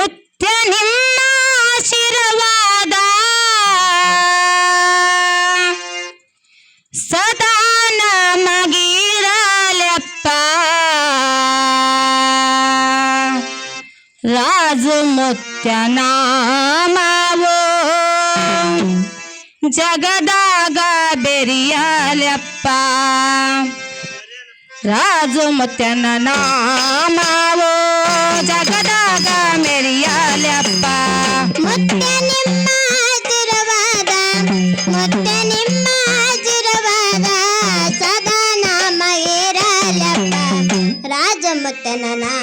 ಮುತ್ಯ ನಿಮ್ಮ ಆಶೀರ್ವಾದ. ಸದಾ ನಮಗಿರಲೆಪ್ಪ. ರಾಜು ಮುತ್ಯ ನಾಮವೋ ಜಗದಾಗ ಬೆರಿಯಲೆಪ್ಪ. ರಾಜು ಮುತ್ಯನ ನಾಮವೋ ಜಗದಾಗ ಮೆರಿಯಲೆಪ್ಪ. ಮತ್ತೆ ನಿಮ್ಮ ಆಶೀರ್ವಾದ ಮತ್ತೆ ನಿಮ್ಮ ಆಶೀರ್ವಾದ ಸದಾ ನಾಮ ರಾಜಮುತ್ತನ ನಾಮವು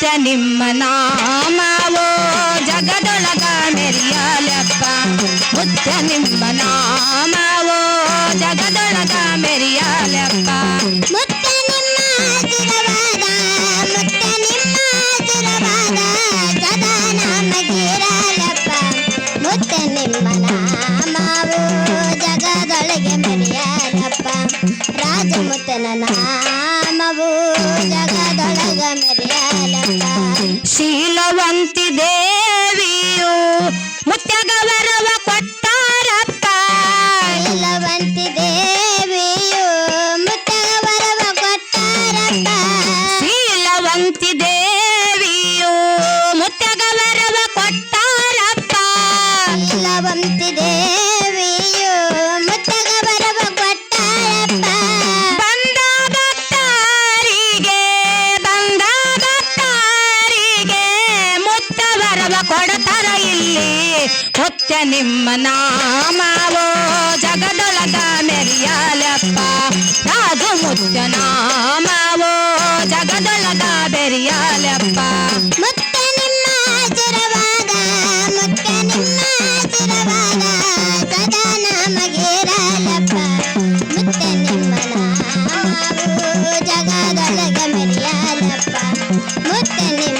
ಮುತ್ಯ ನಿಮ್ಮ ನಾಮವೋ ಜಗದೊಳಗ ಮೆರಿಯಲಪ್ಪ. ಮುತ್ಯ ನಿಮ್ಮ ನಾಮವೋ ಜಗದೊಳಗ ಮೆರಿಯಲಪ್ಪ. ಮುತ್ತ ನಿಮ್ಮ ಆಶೀರ್ವಾದ ಮುತ್ತ ನಿಮ್ಮ ಆಶೀರ್ವಾದ ಸದಾ ನಮಗಿರಲಪ್ಪ. ಮುತ್ತ ನಿಮ್ಮ ನಾಮವು ಜಗದೊಳಗೆ ಮೆರಿಯಲಪ್ಪ. ರಾಜಮುತ್ತನ ನಾಮವು ಕೊಡತರ ಇಲ್ಲಿ ಹೊತ್ತ ನಿಮ್ಮ ನಾಮವೋ ಜಗದೊಳಗ ಮೆರಿಯಲಪ್ಪ. ರಾಜು ಮುತ್ತ ನಾಮವೋ ಜಗದೊಳಗ ಬೆರಿಯಲಪ್ಪ. ಜಗದೊಳಗ ಮೆರಿಯಲಪ್ಪ. ಮುತ್ತ ನಿಮ್ಮ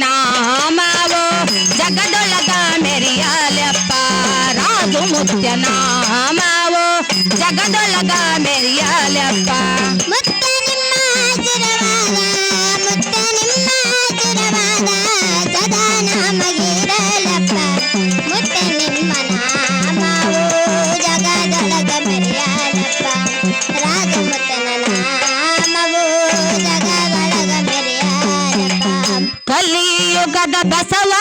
ನಿಮ್ಮ ನಾಮವೋ ಜಗದೊಳಗ ಮೆರಿಯಲಪ್ಪ ರಾಜು ಮುತ್ಯ ನಾಮವೋ ಜಗದೊಳಗ ಕಲಿಯುಗದ ಬಸವನಂತೆ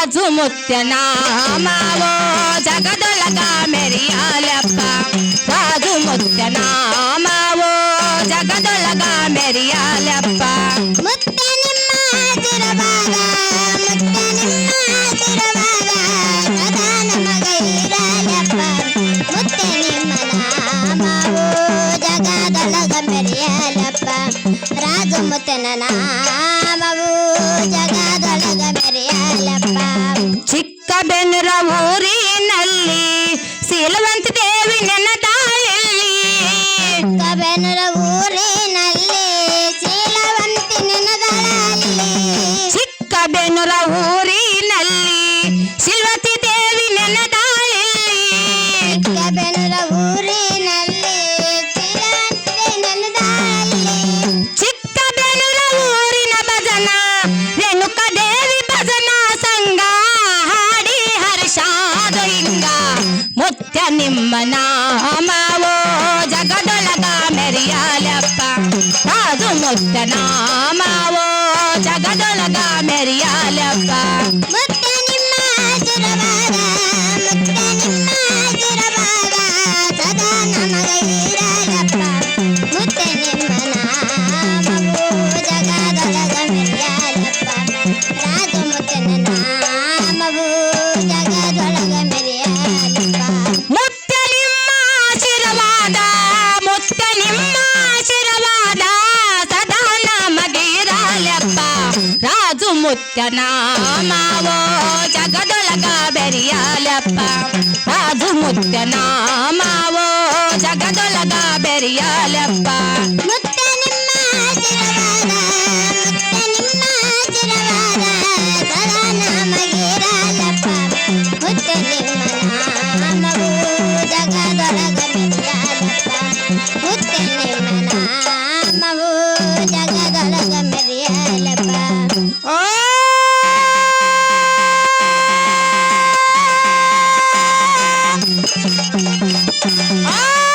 ರಾಜು ಮುತ್ಯ ನಾಮವೋ ಜಗದೊಳಗ ಮೆರಿಯಲಪ್ಪ ರಾಜು ಮುತ್ಯ ನಾಮವೋ ಜಗದೊಳಗ ಮೆರಿಯಲಪ್ಪ ಮುತ್ತ ಬೆನ್ನೂರ ಊರಿನಲ್ಲಿ ಸೀಲವಂತ ದೇವಿ ನನ್ನ ತಾಳಲ್ಲಿ ಬೆನ್ನೂರ ಊರಿನಲ್ಲಿ ಸೀಲವಂತಿ ನನ್ನ ತಾಳಲ್ಲಿ ಚಿಕ್ಕ ಬೆನ್ನೂರ ಊರಿನಲ್ಲಿ ಸಿಲ್ವತಿ ದೇವಿ ನನ್ನ ತಾಳಲ್ಲಿ ಚಿಕ್ಕ ಬೆನ್ನೂರ ಊರಿನಲ್ಲಿ ಸೀಲವಂತಿ ನನ್ನ ತಾಳಲ್ಲಿ ಚಿಕ್ಕ ಬೆನ್ನೂರ ಊರಿನ ಭಜನ ರೇಣುಕ నామనామావో జగదొలగా మెరియాలప్ప. రాజు ముద్ద నామావో జగదొల ಮುತ್ತನ ಮಾವೋ ಜಗದೊಳಗ ಬೆರಿಯಾಲಪ್ಪ. ರಾಜು ಮುತ್ತನ ಜಗದೊಳಗ ಬೆರಿಯಾಲಪ್ಪ. ಮುತ್ತ ನಿಮ್ಮ ಮುತ್ತ ನಿಮ್ಮ Ah!